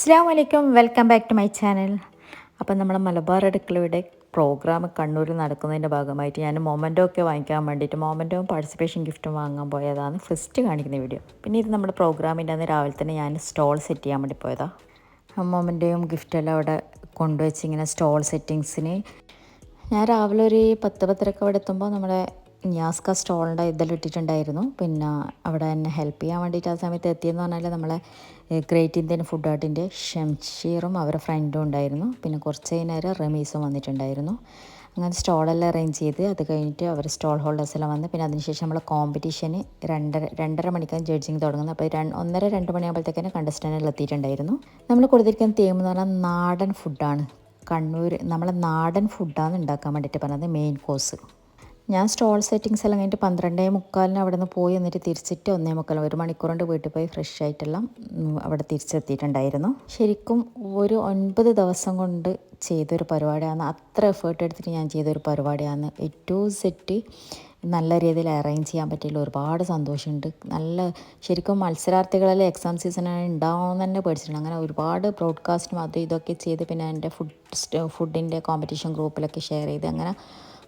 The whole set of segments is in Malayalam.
അസ്സാം വലൈക്കും welcome back to my channel അപ്പം നമ്മൾ മലബാർ അടുക്കളയുടെ പ്രോഗ്രാം കണ്ണൂരിൽ നടക്കുന്നതിന്റെ ഭാഗമായിട്ട് ഞാൻ മൊമന്റോ ഒക്കെ വാങ്ങിക്കാൻ വേണ്ടിയിട്ട് മൊമെന്റോയും പാർട്ടിസിപ്പേഷൻ ഗിഫ്റ്റും വാങ്ങാൻ പോയതാണ് ഫസ്റ്റ് കാണിക്കുന്ന വീഡിയോ പിന്നെ ഇത് നമ്മുടെ പ്രോഗ്രാമിന്റെ അന്ന് രാവിലെ തന്നെ ഞാൻ സ്റ്റോൾ സെറ്റ് ചെയ്യാൻ വേണ്ടി പോയതാണ് മൊമന്റോയും ഗിഫ്റ്റെല്ലാം അവിടെ കൊണ്ടുവച്ച് ഇങ്ങനെ സ്റ്റോൾ സെറ്റിങ്സിന് ഞാൻ രാവിലെ ഒരു പത്ത് പത്തരക്ക് അവിടെ എത്തുമ്പോൾ നമ്മുടെ ന്യാസ്ക സ്റ്റോളിന്റെ ഇതെല്ലാം ഇട്ടിട്ടുണ്ടായിരുന്നു. പിന്നെ അവിടെ എന്നെ ഹെൽപ്പ് ചെയ്യാൻ വേണ്ടിയിട്ട് ആ സമയത്ത് എത്തിയെന്ന് പറഞ്ഞാൽ നമ്മളെ ഗ്രേറ്റ് ഇന്ത്യൻ ഫുഡ് ആർട്ടിന്റെ ഷംഷീറും അവരുടെ ഫ്രണ്ടും ഉണ്ടായിരുന്നു. പിന്നെ കുറച്ച് നേരം റമീസും വന്നിട്ടുണ്ടായിരുന്നു. അങ്ങനെ സ്റ്റോളെല്ലാം അറേഞ്ച് ചെയ്ത് അത് കഴിഞ്ഞിട്ട് അവർ സ്റ്റോൾ ഹോൾഡേഴ്സ് എല്ലാം വന്ന് പിന്നെ അതിനുശേഷം നമ്മൾ കോമ്പറ്റീഷന് രണ്ടര രണ്ടര മണിക്കാണ് ജഡ്ജിങ് തുടങ്ങുന്നത്. അപ്പോൾ രണ്ട് ഒന്നര രണ്ട് മണിയാകുമ്പോഴത്തേക്കാണ് കണ്ടസ്റ്റന്റെല്ലാം എത്തിയിട്ടുണ്ടായിരുന്നു. നമ്മൾ കൊടുത്തിരിക്കുന്ന തീം എന്ന് പറഞ്ഞാൽ നാടൻ ഫുഡാണ് കണ്ണൂർ നമ്മളെ നാടൻ ഫുഡാണ് ഉണ്ടാക്കാൻ വേണ്ടിയിട്ട് പറഞ്ഞത് മെയിൻ കോഴ്സ് ഞാൻ സ്റ്റോൾ സെറ്റിങ്സ് എല്ലാം കഴിഞ്ഞിട്ട് പന്ത്രണ്ടേ മുക്കാലിന് അവിടെ നിന്ന് പോയി എന്നിട്ട് തിരിച്ചിട്ട് ഒന്നേ മുക്കാലും ഒരു മണിക്കൂർ കൊണ്ട് വീട്ടിൽ പോയി ഫ്രഷ് ആയിട്ടെല്ലാം അവിടെ തിരിച്ചെത്തിയിട്ടുണ്ടായിരുന്നു. ശരിക്കും ഒരു ഒൻപത് ദിവസം കൊണ്ട് ചെയ്തൊരു പരിപാടിയാണ് അത്ര എഫേർട്ട് എടുത്തിട്ട് ഞാൻ ചെയ്തൊരു പരിപാടിയാണ്. ടു സെറ്റ് നല്ല രീതിയിൽ അറേഞ്ച് ചെയ്യാൻ പറ്റിയില്ല ഒരുപാട് സന്തോഷമുണ്ട്. നല്ല ശരിക്കും മത്സരാർത്ഥികളെല്ലാം എക്സാം സീസണാണ് ഉണ്ടാവുമെന്ന് തന്നെ പഠിച്ചിട്ടുണ്ട് അങ്ങനെ ഒരുപാട് ബ്രോഡ്കാസ്റ്റും അതും ഇതൊക്കെ ചെയ്ത് പിന്നെ എന്റെ ഫുഡ് ഫുഡിന്റെ കോമ്പറ്റീഷൻ ഗ്രൂപ്പിലൊക്കെ ഷെയർ ചെയ്ത് അങ്ങനെ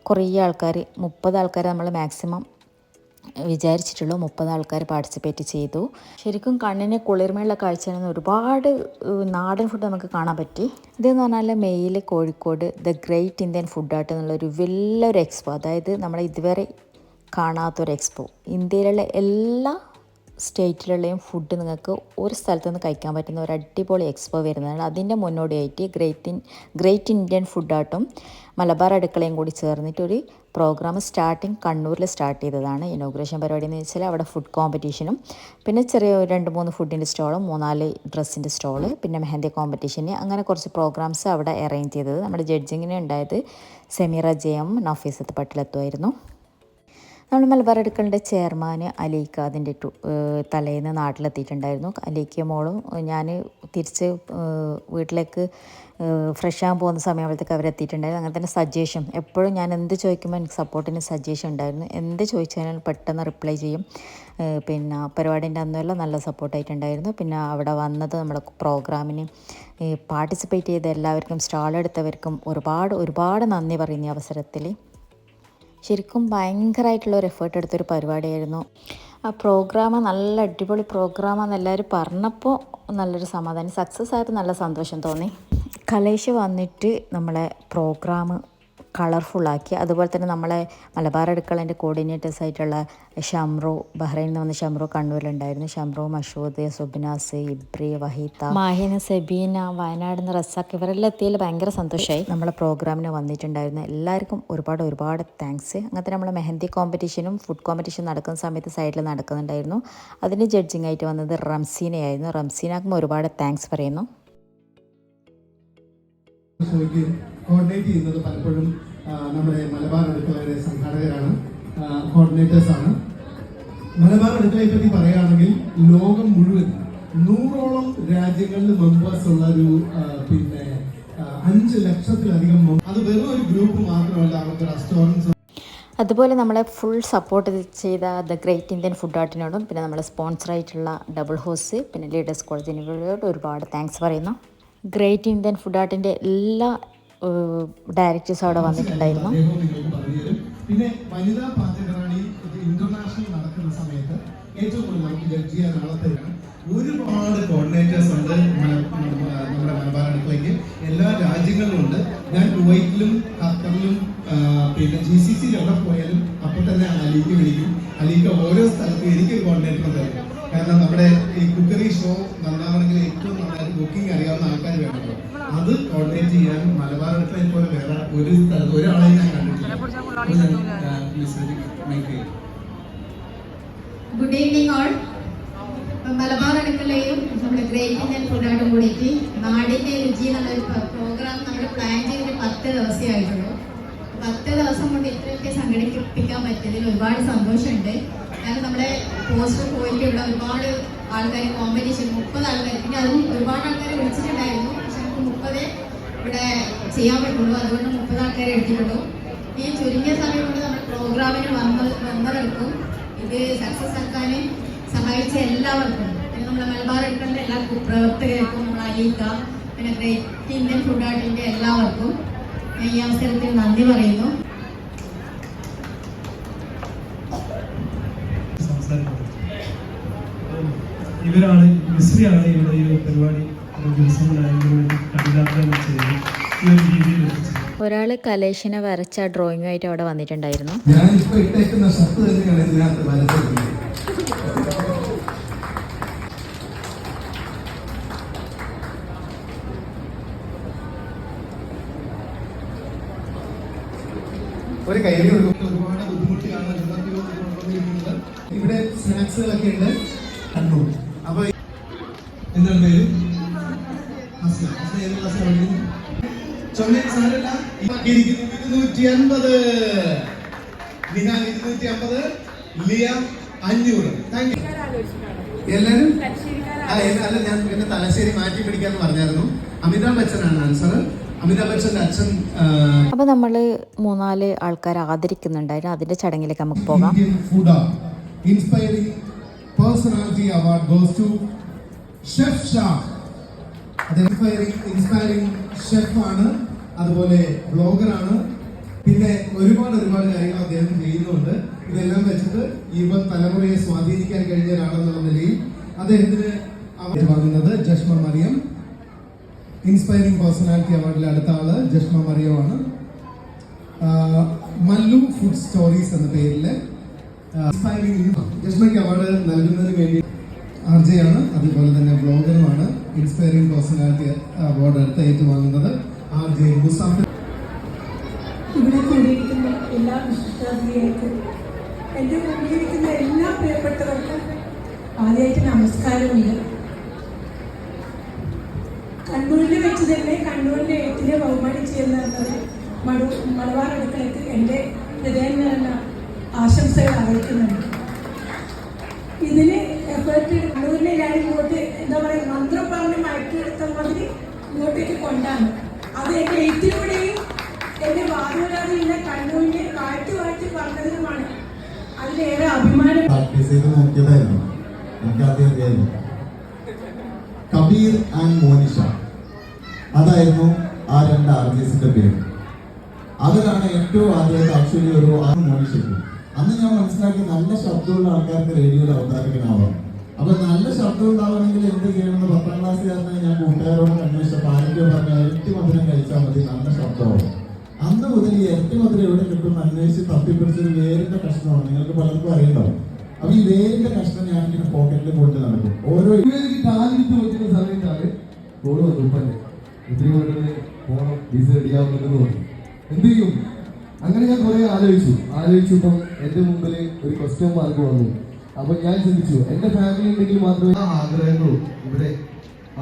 കുറേ ആൾക്കാർ മുപ്പത് ആൾക്കാർ നമ്മൾ മാക്സിമം വിചാരിച്ചിട്ടുള്ളൂ മുപ്പത് ആൾക്കാർ പാർട്ടിസിപ്പേറ്റ് ചെയ്തു. ശരിക്കും കണ്ണിന് കുളിർമയുള്ള കാഴ്ചയാണ് ഒരുപാട് നാടൻ ഫുഡ് നമുക്ക് കാണാൻ പറ്റി. ഇതെന്ന് പറഞ്ഞാൽ main Kozhikode the great Indian food art എന്നുള്ളൊരു വലിയൊരു എക്സ്പോ അതായത് നമ്മൾ ഇതുവരെ കാണാത്തൊരു എക്സ്പോ ഇന്ത്യയിലുള്ള എല്ലാ സ്റ്റേറ്റിലുള്ളയും ഫുഡ് നിങ്ങൾക്ക് ഒരു സ്ഥലത്ത് നിന്ന് കഴിക്കാൻ പറ്റുന്ന ഒരു അടിപൊളി എക്സ്പോ വരുന്നതാണ്. അതിന്റെ മുന്നോടിയായിട്ട് ഗ്രേറ്റ് ഇൻ ഗ്രേറ്റ് ഇന്ത്യൻ ഫുഡായിട്ടും മലബാർ അടുക്കളയും കൂടി ചേർന്നിട്ട് ഒരു പ്രോഗ്രാം സ്റ്റാർട്ടിങ് കണ്ണൂരിൽ സ്റ്റാർട്ട് ചെയ്തതാണ്. ഇനോഗ്രേഷൻ പരിപാടി എന്ന് വെച്ചാൽ അവിടെ ഫുഡ് കോമ്പറ്റീഷനും പിന്നെ ചെറിയ രണ്ട് മൂന്ന് ഫുഡിന്റെ സ്റ്റോളും മൂന്നാൽ ഡ്രസ്സിന്റെ സ്റ്റോൾ പിന്നെ മെഹന്തി കോമ്പറ്റീഷന് അങ്ങനെ കുറച്ച് പ്രോഗ്രാംസ് അവിടെ അറേഞ്ച് ചെയ്തത്. നമ്മുടെ ജഡ്ജിങ്ങിന് ഉണ്ടായത് സെമീറ ജയം നഫീസത്ത് പട്ടിലെത്തുമായിരുന്നു നമ്മൾ മലബാർ എടുക്കലിന്റെ ചെയർമാൻ അലീക്ക അതിന്റെ തലേന്ന് നാട്ടിലെത്തിയിട്ടുണ്ടായിരുന്നു. അലീക്ക മോളും ഞാൻ തിരിച്ച് വീട്ടിലേക്ക് ഫ്രഷ് ആകാൻ പോകുന്ന സമയമാകുമ്പോഴത്തേക്ക് അവരെത്തിയിട്ടുണ്ടായിരുന്നു. അങ്ങനെ തന്നെ സജഷൻ. എപ്പോഴും ഞാൻ എന്ത് ചോദിക്കുമ്പോൾ എനിക്ക് സപ്പോർട്ടിന് സജഷൻ ഉണ്ടായിരുന്നു. എന്ത് ചോദിച്ചാലും പെട്ടെന്ന് റിപ്ലൈ ചെയ്യും. പിന്നെ പരിപാടിന്റെ അന്നുമല്ല നല്ല സപ്പോർട്ടായിട്ടുണ്ടായിരുന്നു. പിന്നെ അവിടെ വന്നത് നമ്മുടെ പ്രോഗ്രാമിന് പാർട്ടിസിപ്പേറ്റ് ചെയ്ത എല്ലാവർക്കും സ്റ്റാളെടുത്തവർക്കും ഒരുപാട് ഒരുപാട് നന്ദി പറയുന്ന അവസരത്തിൽ. ശരിക്കും ഭയങ്കരമായിട്ടുള്ള ഒരു എഫേർട്ട് എടുത്തൊരു പരിപാടിയായിരുന്നു. ആ പ്രോഗ്രാം നല്ല അടിപൊളി പ്രോഗ്രാമാണെന്ന് എല്ലാവരും പറഞ്ഞപ്പോൾ നല്ലൊരു സമാധാനം സക്സസ് ആയിട്ട് നല്ല സന്തോഷം തോന്നി. കലേഷ് വന്നിട്ട് നമ്മളെ പ്രോഗ്രാം കളർഫുള്ളാക്കി. അതുപോലെ തന്നെ നമ്മളെ മലബാർ അടുക്കളേന്റെ കോർഡിനേറ്റേഴ്സ് ആയിട്ടുള്ള ഷംറു ബഹ്റൈനിൽ നിന്ന് വന്ന ഷംറു കണ്ണൂരിലുണ്ടായിരുന്നു. ഷംറോ മഷൂദ് സുബിനാസ് ഇബ്രി വഹീത്ത. മാഹിന സെബീന വയനാട് നിന്ന് റസാഖ് ഇവരെല്ലാം എത്തിയതിൽ ഭയങ്കര സന്തോഷമായി നമ്മളെ പ്രോഗ്രാമിന് വന്നിട്ടുണ്ടായിരുന്നു. എല്ലാവർക്കും ഒരുപാട് ഒരുപാട് താങ്ക്സ് അങ്ങനത്തെ നമ്മൾ മെഹന്തി കോമ്പറ്റീഷനും ഫുഡ് കോമ്പറ്റീഷൻ നടക്കുന്ന സമയത്ത് സൈഡിൽ നടക്കുന്നുണ്ടായിരുന്നു. അതിന് ജഡ്ജിങ് ആയിട്ട് വന്നത് റംസീനയായിരുന്നു. റംസീനാക്കുമ്പോൾ ഒരുപാട് താങ്ക്സ് പറയുന്നു. ഷോയ്ക്ക് കോർഡിനേറ്റ് ചെയ്യുന്നത് പലപ്പോഴും നമ്മുടെ മലബാർ അടുക്കളയുടെ സംഘാടകരാണ് കോർഡിനേറ്റേഴ്സാണ് മലബാർ അടുക്കളയെ പറ്റി പറയുകയാണെങ്കിൽ ലോകം മുഴുവൻ നൂറോളം രാജ്യങ്ങളിൽ മെമ്പേഴ്സ് ഉള്ള ഒരു പിന്നെ അഞ്ച് ലക്ഷത്തിലധികം അത് വെറും ഒരു ഗ്രൂപ്പ് മാത്രമല്ല അവർക്ക് റെസ്റ്റോറന്റ്സ് അതുപോലെ നമ്മളെ ഫുൾ സപ്പോർട്ട് ചെയ്ത ദ ഗ്രേറ്റ് ഇന്ത്യൻ ഫുഡ് ആർട്ടിനോടും പിന്നെ നമ്മളെ സ്പോൺസറായിട്ടുള്ള ഡബിൾ ഹോസ് പിന്നെ ലീഡേഴ്സ് കോളേജ് ഒരുപാട് താങ്ക്സ് പറയുന്നു. ഗ്രേറ്റ് ഇന്ത്യൻ ഫുഡ് ആർട്ടിന്റെ എല്ലാ ഡയറക്ടേഴ്സ് അവിടെ വന്നിട്ടുണ്ടായിരുന്നു. പിന്നെ വനിതാ പാചകറാണി ഇന്റർനാഷണൽ നടക്കുന്ന സമയത്ത് ഏറ്റവും കൂടുതൽ നമുക്ക് ജഡ്ജ് ചെയ്യാൻ ഒരുപാട് കോർഡിനേറ്റേഴ്സ് ഉണ്ട് നമ്മുടെ മലബാർ അടുക്കളയ്ക്ക് എല്ലാ രാജ്യങ്ങളിലും ഉണ്ട്. ഞാൻ കുവൈറ്റിലും ഖത്തറിലും പിന്നെ ജി സി സിയിൽ എവിടെ പോയാലും അപ്പൊ തന്നെ അലീക്ക് വിളിക്കും. അലീക്ക് ഓരോ സ്ഥലത്തും എനിക്ക് കോർഡിനേറ്റർ തരും കാരണം നമ്മുടെ ഈ കുക്കറി ഷോ നന്നാവണമെങ്കിൽ ഏറ്റവും നന്നായിട്ട് കുക്കിംഗ് അറിയാവുന്ന ആൾക്കാർ വേണമല്ലോ അത് കോർഡിനേറ്റ് ചെയ്യാൻ മലബാർ അടുക്കളയിൽ പോലെ വേറെ ഒരു സ്ഥലത്ത് ഒരാളെയും ഞാൻ കണ്ടിട്ടില്ല. ഗുഡ് ഈവനിങ് ഓൾ മലബാർ അടുക്കളയും നമ്മുടെ ഗ്രേറ്റ് ഇന്ത്യൻ ഫുഡായിട്ടും കൂടിയിട്ട് നാടിന്റെ രുചി എന്നുള്ളൊരു പ്രോഗ്രാം നമ്മൾ പ്ലാൻ ചെയ്തിട്ട് പത്ത് ദിവസമേ ആയിട്ടുള്ളൂ. പത്ത് ദിവസം കൊണ്ട് ഇത്രയൊക്കെ സംഘടിപ്പിക്കാൻ പറ്റിയതിൽ ഒരുപാട് സന്തോഷമുണ്ട്. കാരണം നമ്മുടെ പോസ്റ്റർ പോയിട്ട് ഇവിടെ ഒരുപാട് ആൾക്കാർ കോമ്പറ്റീഷൻ മുപ്പത് ആൾക്കാർ പിന്നെ അതും ഒരുപാട് ആൾക്കാർ വിളിച്ചിട്ടുണ്ടായിരുന്നു. പക്ഷെ നമുക്ക് മുപ്പതേ ഇവിടെ ചെയ്യാൻ പറ്റുള്ളൂ. അതുകൊണ്ട് മുപ്പത് ആൾക്കാരെ എടുത്തിട്ടുള്ളൂ. ഈ ചുരുങ്ങിയ സമയം കൊണ്ട് നമ്മുടെ പ്രോഗ്രാമിന് വന്ന വന്നവർക്കും ഇത് സക്സസ് ആക്കാൻ സഹായിച്ച എല്ലാവർക്കും പിന്നെ നമ്മുടെ മലബാർ എടുക്കേണ്ട എല്ലാ പ്രവർത്തകർക്കും നമ്മുടെ അലീക്ക പിന്നെ ഗ്രേറ്റ് ഇന്ത്യൻ ഫുഡ് ആർട്ടിന്റെ എല്ലാവർക്കും ഈ അവസരത്തിൽ നന്ദി പറയുന്നു സംസാരിക്കുന്നത് അപ്പം ഇവരാണ് മിസ്രിയാണ് ഇവിടെ ഈ ഒരു പരിപാടി ഒരു ദിവസം അതിന് വേണ്ടി കഠിനാധ്വാനം ചെയ്ത് ഈ ഒരു ഈ പരിപാടി ഒരാൾ കലേഷിനെ വരച്ച ഡ്രോയിങ്ങുമായിട്ട് അവിടെ വന്നിട്ടുണ്ടായിരുന്നു. ഞാൻ ഇപ്പൊ ഇട്ടേക്കുന്ന ഷർട്ട് തന്നെയാണ് ഇതിനകത്ത് വരച്ചിരിക്കുന്നത് ഒരു ഒരുപാട് ബുദ്ധിമുട്ടിയാണ്. ഇവിടെ സ്നാക്സുകളൊക്കെ ഉണ്ട്. അല്ല ഞാൻ തലശ്ശേരി മാറ്റി പറഞ്ഞായിരുന്നു ബച്ചനാണ് അപ്പോൾ നമ്മൾ മൂന്നാൽ ആൾക്കാർ ആദരിക്കുന്നുണ്ടായിരുന്നു. അതിന്റെ ചടങ്ങിലേക്ക് നമുക്ക് പോകാം. Food inspiring personality award goes to chef Shah inspiring ഷെഫാണ് അതുപോലെ ബ്ലോഗറാണ് പിന്നെ ഒരുപാട് ഒരുപാട് കാര്യങ്ങൾ അദ്ദേഹം ചെയ്യുന്നുണ്ട്. ഇതെല്ലാം വെച്ചിട്ട് യുവ തലമുറയെ സ്വാധീനിക്കാൻ കഴിഞ്ഞ ഒരാളെന്നുള്ള നിലയിൽ അദ്ദേഹത്തിന് award പറയുന്നത് ജഷ്മ മറിയം. ഇൻസ്പയറിംഗ് പേഴ്സണാലിറ്റി അവാർഡിലെ അടുത്ത ആൾ ജഷ്മ മറിയമാണ് മല്ലു ഫുഡ് സ്റ്റോറീസ് എന്ന പേരിൽ ഇൻസ്പയറിംഗ് ജഷ്മയ്ക്ക് അവാർഡ് നൽകുന്നതിന് വേണ്ടി ആർ ജെ ആണ് അതുപോലെ തന്നെ ബ്ലോഗറുമാണ്. ഇൻസ്പയറിംഗ് പേഴ്സണാലിറ്റി അവാർഡ് അടുത്ത ഏറ്റുവാങ്ങുന്നത് ആർ ജെ മുസാഫിർ. ഇവിടെ കൂടിയിരിക്കുന്ന എല്ലാ വിശിഷ്ടാതിഥികൾക്കും എന്റെ മുന്നിലിരിക്കുന്ന എല്ലാ പ്രിയപ്പെട്ടവർക്കും ആദ്യമായിട്ട് നമസ്കാരമുണ്ട്. കണ്ണൂരിൽ വെച്ച് തന്നെ കണ്ണൂരിന്റെ എഴുത്തിനെ ബഹുമാനിച്ചു പറഞ്ഞത് മടു മലബാർ അടുക്കളയ്ക്ക് എന്റെ ഹൃദയം നിറഞ്ഞ ആശംസകൾ അറിയിക്കുന്നുണ്ട്. ഇതിന് എഫേർട്ട് കണ്ണൂരിനെ ഞാൻ ഇങ്ങോട്ട് എന്താ പറയുക മന്ത്രം പറഞ്ഞ് മയക്കെടുത്ത മാതിരി ഇങ്ങോട്ടേക്ക് കൊണ്ടാണ്. അത് എന്റെ എഴുത്തിലൂടെയും എന്റെ വാദമില്ലാതെ കണ്ണൂരിനെ വാഴ്ത്തി വാഴ്ത്തി പറഞ്ഞതിനുമാണ് അതിലേറെ അഭിമാനം. കബീർ ആൻഡ് മോനിഷ. അതായിരുന്നു ആ രണ്ട് ആർട്ടിസ്റ്റിന്റെ പേര്. അവരാണ് ഏറ്റവും ആദ്യമായിട്ട് ആക്ച്വലി ഒരു ആ മോനിഷയ്ക്ക്. അന്ന് ഞാൻ മനസ്സിലാക്കി നല്ല ശബ്ദമുള്ള ആൾക്കാർക്ക് റേഡിയോയിൽ അവതാരകനാവാം അപ്പൊ നല്ല ശബ്ദം ഉണ്ടാവണമെങ്കിൽ എന്ത് ചെയ്യണമെന്ന് പത്താം ക്ലാസ്സിലായിരുന്നു ഞാൻ കൂട്ടുകാരോട് അന്വേഷിച്ചപ്പോൾ ആരൊക്കെയോ പറഞ്ഞ ഇരട്ടി മധുരം കഴിച്ചാൽ മതി നല്ല ശബ്ദമാണ് അന്ന് മുതൽ ഈ ഇരട്ടി മധുരം എവിടെ കിട്ടും അന്വേഷിച്ച് തപ്പിപ്പിടിച്ചൊരു വേരിന്റെ കഷ്ണമാണ്. നിങ്ങൾക്ക് പലർക്കും അറിയണ്ടാവും. അപ്പൊ ഈ വേരിന്റെ കഷ്ണം ഞാൻ ഇങ്ങനെ പോക്കറ്റിൽ കൊണ്ട് നടക്കും. ഓരോ തോന്നി. എന്ത് ചെയ്യും? അങ്ങനെ ഞാൻ കുറെ ആലോചിച്ചു. ആലോചിച്ചപ്പം എന്റെ മുമ്പിൽ ഒരു ക്വസ്റ്റ്യൻ മാർക്ക് വന്നു. അപ്പൊ ഞാൻ ചിന്തിച്ചു എന്റെ ഫാമിലി ഉണ്ടെങ്കിൽ മാത്രമേ ആ ആഗ്രഹങ്ങളും ഇവിടെ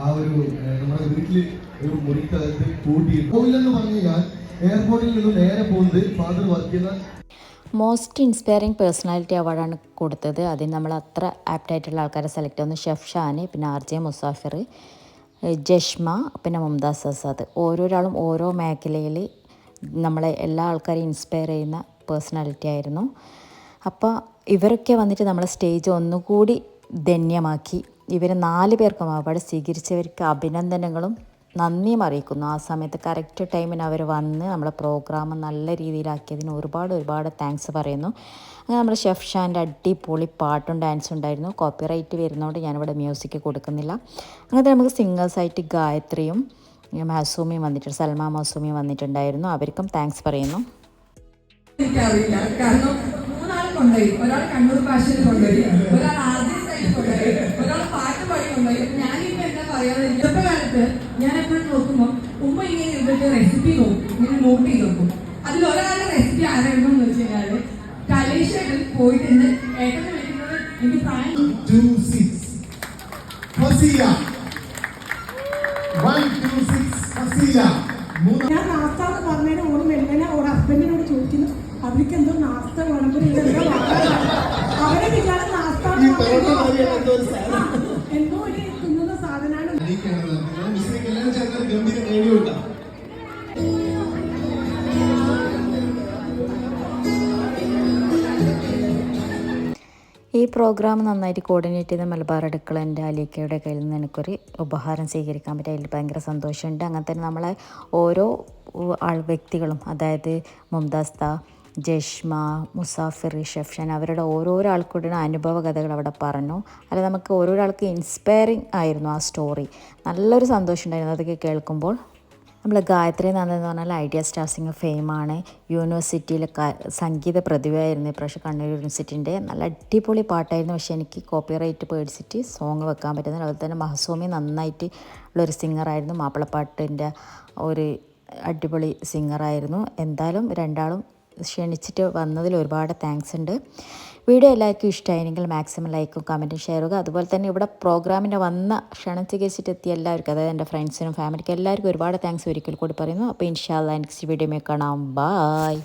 ആ ഒരു നമ്മുടെ വീട്ടിൽ ഒരു മുറിക്കകത്ത് കൂട്ടി പോയില്ലെന്ന് പറഞ്ഞു ഞാൻ എയർപോർട്ടിൽ നിന്ന് നേരെ പോകുന്നത് ഫാദർ വർക്ക് ചെയ്യുന്ന മോസ്റ്റ് ഇൻസ്പയറിംഗ് പേഴ്സണാലിറ്റി അവാർഡാണ് കൊടുത്തത്. അതിന് നമ്മൾ അത്ര ആപ്റ്റായിട്ടുള്ള ആൾക്കാരെ സെലക്ട് ചെയ്യുന്നു. ഷെഫ് ഷാന് പിന്നെ ആർ ജെ മുസാഫിർ ജഷ്മ പിന്നെ മുംതാസ് ആസാദ്. ഓരോരാളും ഓരോ മേഖലയിൽ നമ്മളെ എല്ലാ ആൾക്കാരെയും ഇൻസ്പയർ ചെയ്യുന്ന പേഴ്സണാലിറ്റി ആയിരുന്നു. അപ്പോൾ ഇവരൊക്കെ വന്നിട്ട് നമ്മളെ സ്റ്റേജ് ഒന്നുകൂടി ധന്യമാക്കി. ഇവർ നാല് പേർക്കും അവാർഡ് സ്വീകരിച്ചവർക്ക് അഭിനന്ദനങ്ങളും നന്ദിയും അറിയിക്കുന്നു. ആ സമയത്ത് കറക്റ്റ് ടൈമിന് അവർ വന്ന് നമ്മളെ പ്രോഗ്രാം നല്ല രീതിയിലാക്കിയതിന് ഒരുപാട് ഒരുപാട് താങ്ക്സ് പറയുന്നു. അങ്ങനെ നമ്മുടെ ഷെഫ് ഷാന്റെ അടിപൊളി പാട്ടും ഡാൻസും ഉണ്ടായിരുന്നു. കോപ്പിറൈറ്റ് വരുന്നതുകൊണ്ട് ഞാനിവിടെ മ്യൂസിക് കൊടുക്കുന്നില്ല. അങ്ങനത്തെ നമുക്ക് സിംഗേഴ്സായിട്ട് ഗായത്രിയും മാസൂമിയും വന്നിട്ടുണ്ട്. സൽമാ മാസൂമിയും വന്നിട്ടുണ്ടായിരുന്നു. അവർക്കും താങ്ക്സ് പറയുന്നു. കാരണം കൊണ്ടുപോയി. ഒരാൾ കണ്ണൂർ ഭാഷയിൽ കൊണ്ടുപോയി. ഒരാൾ ആർട്ടിസ്റ്റായിട്ട് കൊണ്ടുപോയി. ഒരാൾ പാട്ട് പാടി കൊണ്ടുപോയി അപ്പൊ ഞാനിപ്പോ എന്താ പറയാതെ ഇന്നത്തെ കാലത്ത് ഞാൻ എപ്പോഴും നോക്കുമ്പോൾ ഉമ്മ ഇങ്ങനെ ഇവരുടെ റെസിപ്പി നോക്കും. ഇങ്ങനെ നോട്ട് ചെയ്ത് നോക്കും അതിൽ ഒരാളുടെ റെസിപ്പി ആരായിരുന്നു എന്ന് വെച്ച് കഴിഞ്ഞാൽ കലേഷേട്ടൻ പോയിട്ട് ഇന്ന് ഏട്ടനെ വിളിക്കുന്നത് എനിക്ക് പ്രായം two six Faseela. One two six Faseela. മൂന്ന്. ഞാൻ നാസ്ത എന്ന് പറഞ്ഞതിന് ഓർമ്മ എങ്ങനെ ഓർ ഹസ്ബൻഡിനോട് ചോദിക്കുന്നു അവർക്ക് എന്തോ നാസ്ത വേണമെങ്കിൽ? അവരെ വിചാരം നാസ്ത എന്തോ ഒരു തിന്നുന്ന സാധനമാണ്. ഈ പ്രോഗ്രാം നന്നായിട്ട് കോർഡിനേറ്റ് ചെയ്ത മലബാർ അടുക്കളന്റെ അലീക്കയുടെ കയ്യിൽ നിന്ന് എനിക്കൊരു ഉപഹാരം സ്വീകരിക്കാൻ പറ്റി. അതിൽ ഭയങ്കര സന്തോഷമുണ്ട്. അങ്ങനെ തന്നെ നമ്മളെ ഓരോ ആൾ വ്യക്തികളും അതായത് മുംതാസ് ദ ജഷ്മ മുസാഫിർ ഷെഫ്ഷൻ അവരുടെ ഓരോരോ ആൾക്കൂടെ അനുഭവ കഥകൾ അവിടെ പറഞ്ഞു. അല്ല നമുക്ക് ഓരോരോ ആൾക്ക് ഇൻസ്പയറിങ് ആയിരുന്നു ആ സ്റ്റോറി നല്ലൊരു സന്തോഷം ഉണ്ടായിരുന്നു അതൊക്കെ കേൾക്കുമ്പോൾ. നമ്മൾ ഗായത്രി നന്ദൻ എന്ന് പറഞ്ഞാൽ ഐഡിയ സ്റ്റാർ സിംഗർ ഫെയിമാണ് യൂണിവേഴ്സിറ്റിയിലെ സംഗീത പ്രതിഭയായിരുന്നു. ഇപ്രാവശ്യം കണ്ണൂർ യൂണിവേഴ്സിറ്റിന്റെ നല്ല അടിപൊളി പാട്ടായിരുന്നു. പക്ഷേ എനിക്ക് കോപ്പിറൈറ്റ് പേടിച്ചിട്ട് സോങ് വെക്കാൻ പറ്റുന്നില്ല. അതുപോലെ തന്നെ മഹസൂമി നന്നായിട്ട് ഉള്ളൊരു സിംഗറായിരുന്നു മാപ്പിളപ്പാട്ടിന്റെ ഒരു അടിപൊളി സിംഗറായിരുന്നു എന്തായാലും രണ്ടാളും ക്ഷണിച്ചിട്ട് വന്നതിൽ ഒരുപാട് താങ്ക്സ് ഉണ്ട്. വീഡിയോ എല്ലാവർക്കും ഇഷ്ടമായെങ്കിൽ മാക്സിമം ലൈക്കും കമന്റും ഷെയർ ചെയ്യുക അതുപോലെ തന്നെ ഇവിടെ പ്രോഗ്രാമിന്റെ വന്ന ക്ഷണം ചികിത്സിച്ചിട്ട് എത്തിയ എല്ലാവർക്കും അതായത് എന്റെ ഫ്രണ്ട്സിനും ഫാമിലിക്കും എല്ലാവർക്കും ഒരുപാട് താങ്ക്സ് ഒരിക്കൽ കൂടി പറയുന്നു. അപ്പോൾ ഇൻഷാല്ല നെക്സ്റ്റ് വീഡിയോ കാണാം. ബായ്